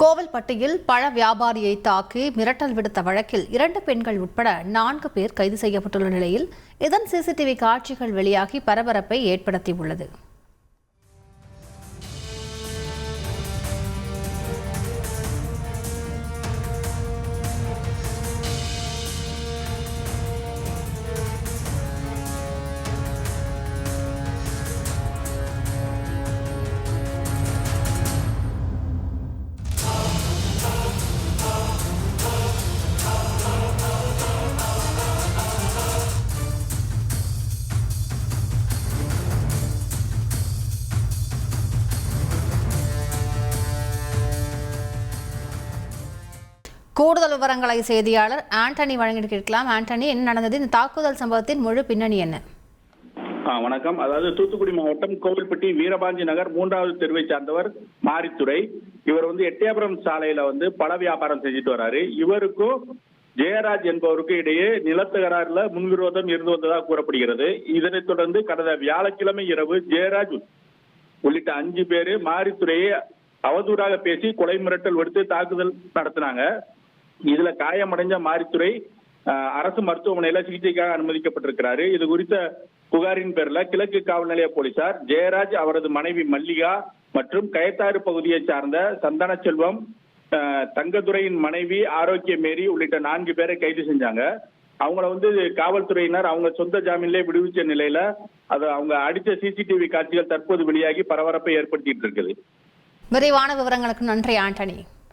கோவில்பட்டியில் பழ வியாபாரியை தாக்கி மிரட்டல் விடுத்த வழக்கில் இரண்டு பெண்கள் உட்பட நான்கு பேர் கைது செய்யப்பட்டுள்ள நிலையில் இதன் சிசிடிவி காட்சிகள் வெளியாகி பரபரப்பை ஏற்படுத்தியுள்ளது. கூடுதல் விவரங்களை செய்தியாளர் ஆண்டனி வழங்கிட்டு கேட்கலாம் ஆண்டனி என்ன நடந்தது? இந்த தாக்குதல் சம்பவத்தின் முழு பின்னணி என்ன? வணக்கம். அதாவது தூத்துக்குடி மாவட்டம் கோவில்பட்டி வீரபாஞ்சி நகர் மூன்றாவது தெருவை சார்ந்தவர் மாரித்துறை இவர் வந்து எட்டயபுரம் சாலையில வந்து பழ வியாபாரம் செஞ்சுட்டு வராரு. இவருக்கும் ஜெயராஜ் என்பவருக்கு இடையே நிலத்தகராறுல முன்விரோதம் இருந்து வந்ததாக கூறப்படுகிறது. இதனைத் தொடர்ந்து கடந்த வியாழக்கிழமை இரவு ஜெயராஜ் உள்ளிட்ட அஞ்சு பேரு மாரித்துறையை அவதூறாக பேசி கொலை மிரட்டல் விடுத்து தாக்குதல் நடத்தினாங்க. இதுல காயமடைஞ்ச மாரித்துறை அரசு மருத்துவமனையில சிகிச்சைக்காக அனுமதிக்கப்பட்டிருக்கிறாரு. இது குறித்த புகாரின் பேர்ல கிழக்கு காவல் நிலைய போலீசார் ஜெயராஜ் அவரது மனைவி மல்லிகா மற்றும் கயத்தாறு பகுதியை சார்ந்த சந்தன செல்வம் தங்கதுரையின் மனைவி ஆரோக்கிய மேரி உள்ளிட்ட நான்கு பேரை கைது செஞ்சாங்க. அவங்கள வந்து காவல்துறையினர் அவங்க சொந்த ஜாமீன்லேயே விடுவிச்ச நிலையில அது அவங்க அடித்த சிசிடிவி காட்சிகள் தற்போது வெளியாகி பரபரப்பை ஏற்படுத்திட்டு இருக்குது. விரைவான விவரங்களுக்கு நன்றி ஆண்டனி.